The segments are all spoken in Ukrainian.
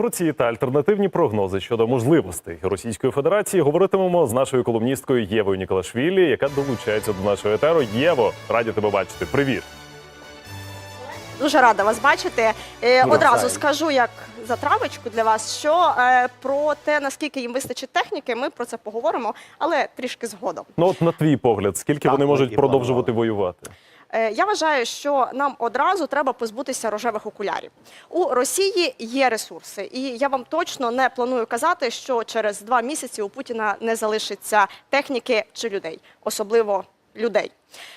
Про ці та альтернативні прогнози щодо можливостей Російської Федерації говоритимемо з нашою колумністкою Євою Ніколашвілі, яка долучається до нашого етеру. Єво, раді тебе бачити. Привіт. Дуже рада вас бачити. Е, Дуже Одразу взаємно. скажу як затравочку для вас, що е, про те, наскільки їм вистачить техніки, ми про це поговоримо, але трішки згодом. Ну от на твій погляд, скільки Так, вони ми можуть продовжувати воювати? Е, Я вважаю, що нам одразу треба позбутися рожевих окулярів. У Росії є ресурси, і я вам точно не планую казати, що через два місяці у Путіна не залишиться техніки чи людей, особливо людей.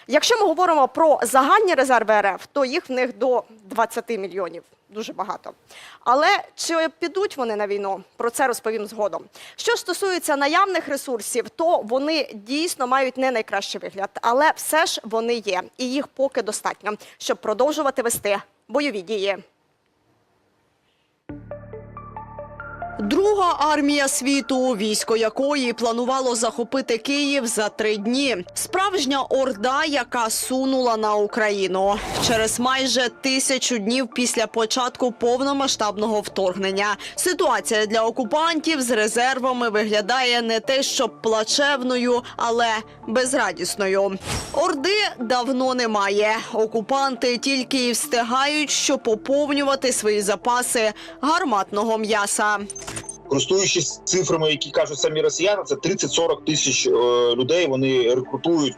Якщо ми говоримо про загальні резерви РФ, то їх в них до 20 мільйонів. Дуже багато. Але чи підуть вони на війну? Про це розповім згодом. Що стосується наявних ресурсів, то вони дійсно мають не найкращий вигляд, але все ж вони є, і їх поки достатньо, щоб продовжувати вести бойові дії. Друга армія світу, військо якої планувало захопити Київ за три дні. Справжня орда, яка сунула на Україну через майже тисячу днів після початку повномасштабного вторгнення. Ситуація для окупантів з резервами виглядає не те, щоб плачевною, але безрадісною. Орди давно немає. Окупанти тільки і встигають, що поповнювати свої запаси гарматного м'яса. Користуючись цифрами, які кажуть самі росіяни, це 30-40 тисяч е, людей. Вони рекрутують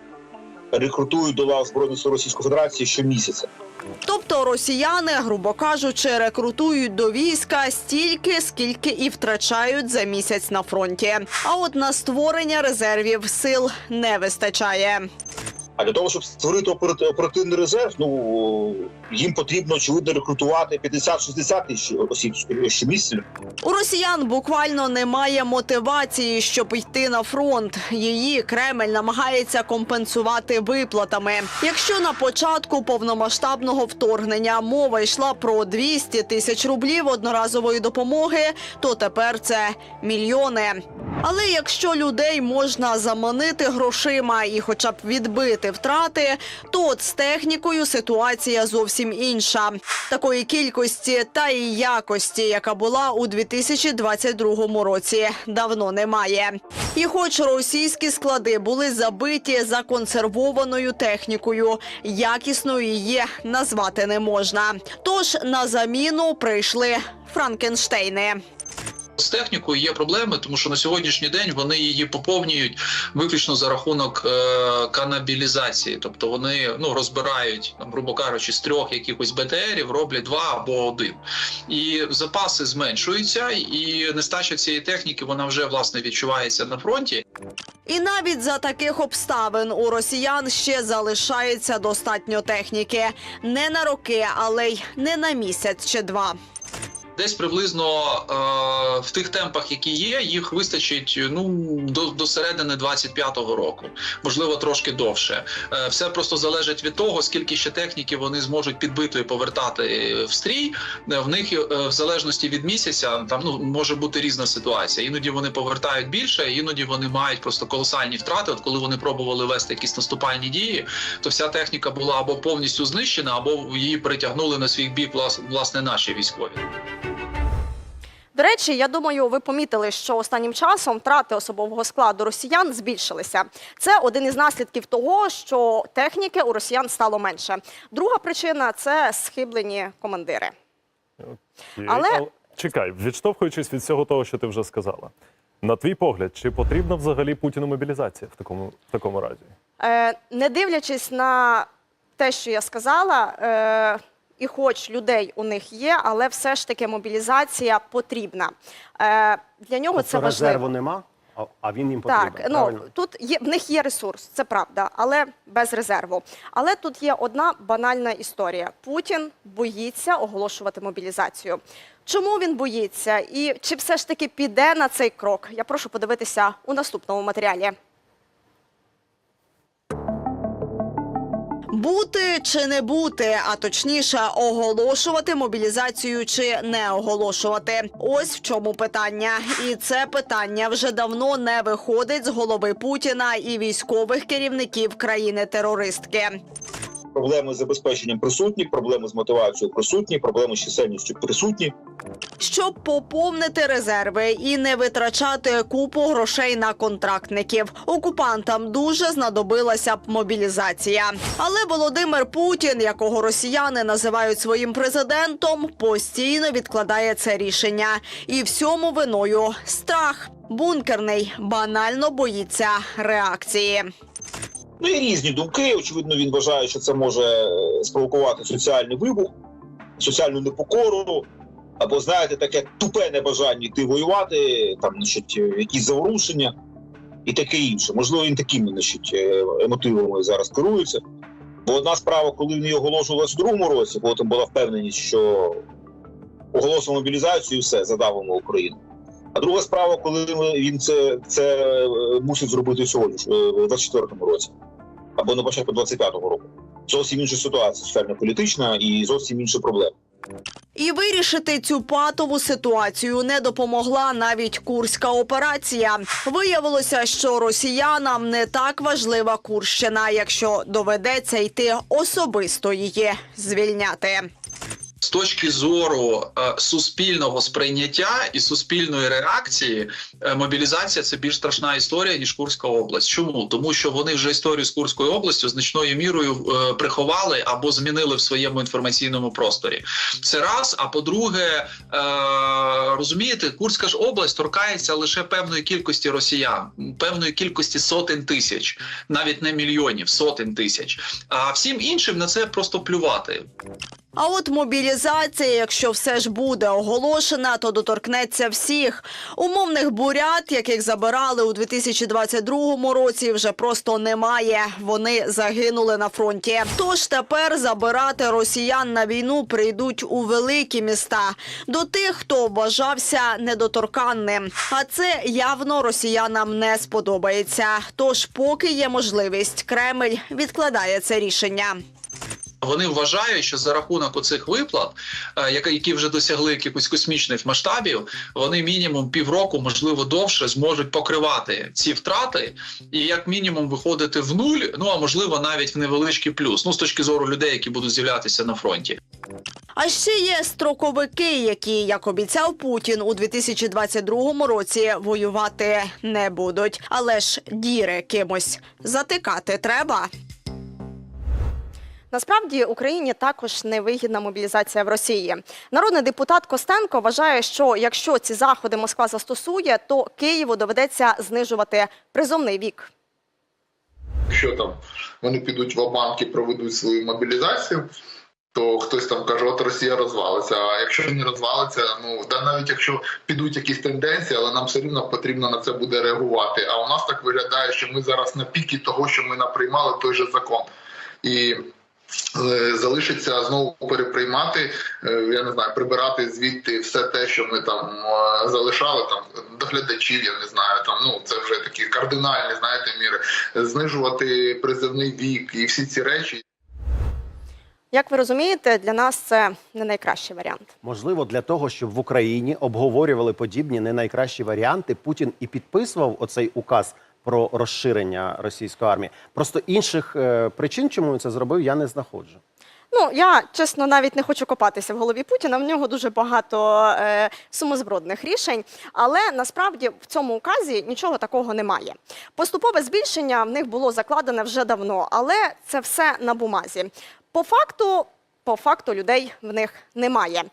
рекрутують до лав збройних сил Російської Федерації щомісяця. Тобто росіяни, грубо кажучи, рекрутують до війська стільки, скільки і втрачають за місяць на фронті. А от на створення резервів сил не вистачає. А для того, щоб створити операти- оперативний резерв, ну їм потрібно очевидно рекрутувати 50-60 тисяч осіб щомісяця. У росіян буквально немає мотивації, щоб йти на фронт. Її Кремль намагається компенсувати виплатами. Якщо на початку повномасштабного вторгнення мова йшла про 200 тисяч рублів одноразової допомоги, то тепер це мільйони. Але якщо людей можна заманити грошима і хоча б відбити втрати, то от з технікою ситуація зовсім інша. Такої кількості та і якості, яка була у 2022 році, давно немає. І хоч російські склади були забиті законсервованою технікою, якісною її назвати не можна. Тож на заміну прийшли Франкенштейни. З технікою є проблеми, тому що на сьогоднішній день вони її поповнюють виключно за рахунок е, канабілізації, тобто вони ну розбирають, там, грубо кажучи, з трьох якихось БТРів роблять два або один, і запаси зменшуються, і нестача цієї техніки вона вже власне відчувається на фронті. І навіть за таких обставин у росіян ще залишається достатньо техніки не на роки, але й не на місяць чи два. Десь приблизно е, в тих темпах, які є, їх вистачить ну до, до середини 25-го року, можливо, трошки довше. Е, все просто залежить від того, скільки ще техніки вони зможуть підбито і повертати в стрій. Е, В них е, в залежності від місяця там ну може бути різна ситуація. Іноді вони повертають більше, іноді вони мають просто колосальні втрати. От коли вони пробували вести якісь наступальні дії, то вся техніка була або повністю знищена, або її перетягнули на свій бік власне наші військові. До речі, я думаю, ви помітили, що останнім часом втрати особового складу росіян збільшилися. Це один із наслідків того, що техніки у росіян стало менше. Друга причина це схиблені командири. Окей. Але- чекай, відштовхуючись від всього того, що ти вже сказала. На твій погляд, чи потрібна взагалі Путіну мобілізація в такому, в такому разі? Е, не дивлячись на те, що я сказала, е, і хоч людей у них є, але все ж таки мобілізація потрібна. Е, для нього Тобто це важливо. резерву нема, а, а він їм потрібен. Так, ну правильно? тут є в них є ресурс, це правда, але без резерву. Але тут є одна банальна історія: Путін боїться оголошувати мобілізацію. Чому він боїться, і чи все ж таки піде на цей крок? Я прошу подивитися у наступному матеріалі. Бути чи не бути, а точніше, оголошувати мобілізацію чи не оголошувати. Ось в чому питання. І це питання вже давно не виходить з голови Путіна і військових керівників країни-терористки. Проблеми з забезпеченням присутні, проблеми з мотивацією присутні, проблеми з чисельністю присутні. Щоб поповнити резерви і не витрачати купу грошей на контрактників, окупантам дуже знадобилася б мобілізація. Але Володимир Путін, якого росіяни називають своїм президентом, постійно відкладає це рішення. І всьому виною страх. Бункерний банально боїться реакції. Ну і різні думки. Очевидно, він вважає, що це може е, спровокувати соціальний вибух, соціальну непокору, або знаєте, таке тупе небажання йти воювати, там значить, е, якісь заворушення і таке інше. Можливо, він такими значить, емотивами зараз керується. Бо одна справа, коли вони оголошували в другому році, коли там була впевненість, що оголосимо мобілізацію, і все задавимо Україну. А друга справа, коли він це, це е, мусить зробити сьогодні, в 24-му році або на початку 25-го року. Зовсім інша ситуація, сферно політична і зовсім інша проблема. І вирішити цю патову ситуацію не допомогла навіть курська операція. Виявилося, що росіянам не так важлива Курщина, якщо доведеться йти особисто її звільняти. З точки зору е, суспільного сприйняття і суспільної реакції, е, мобілізація це більш страшна історія ніж Курська область. Чому тому, що вони вже історію з Курською областю значною мірою е, приховали або змінили в своєму інформаційному просторі. Це раз. А по-друге, розумієте, Курська ж область торкається лише певної кількості росіян, певної кількості сотень тисяч, навіть не мільйонів, сотень тисяч. А всім іншим на це просто плювати. А от мобілізація, якщо все ж буде оголошена, то доторкнеться всіх. Умовних бурят, яких забирали у 2022 році, вже просто немає. Вони загинули на фронті. Тож тепер забирати росіян на війну прийдуть у великі міста до тих, хто вважався недоторканним. А це явно росіянам не сподобається. Тож, поки є можливість, Кремль відкладає це рішення. Вони вважають, що за рахунок оцих виплат, е, які вже досягли якихось космічних масштабів, вони мінімум півроку, можливо, довше зможуть покривати ці втрати і як мінімум виходити в нуль, ну а можливо навіть в невеличкий плюс. Ну з точки зору людей, які будуть з'являтися на фронті. А ще є строковики, які, як обіцяв Путін, у 2022 році воювати не будуть. Але ж діри кимось затикати треба. Насправді Україні також невигідна мобілізація в Росії. Народний депутат Костенко вважає, що якщо ці заходи Москва застосує, то Києву доведеться знижувати призовний вік. Якщо там вони підуть в банк і проведуть свою мобілізацію, то хтось там каже, от Росія розвалиться. А якщо не розвалиться, ну да навіть якщо підуть якісь тенденції, але нам все рівно потрібно на це буде реагувати. А у нас так виглядає, що ми зараз на пікі того, що ми наприймали той же закон. І залишиться знову переприймати, е, я не знаю, прибирати звідти все те, що ми там е, залишали, там доглядачів, я не знаю, там ну це вже такі кардинальні, знаєте, міри, знижувати призивний вік і всі ці речі. Як ви розумієте, для нас це не найкращий варіант. Можливо, для того, щоб в Україні обговорювали подібні не найкращі варіанти, Путін і підписував оцей указ про розширення російської армії. Просто інших е, причин, чому він це зробив, я не знаходжу. Ну я чесно навіть не хочу копатися в голові Путіна. В нього дуже багато е, сумозбродних рішень, але насправді в цьому указі нічого такого немає. Поступове збільшення в них було закладене вже давно, але це все на бумазі. По факту, по факту людей в них немає.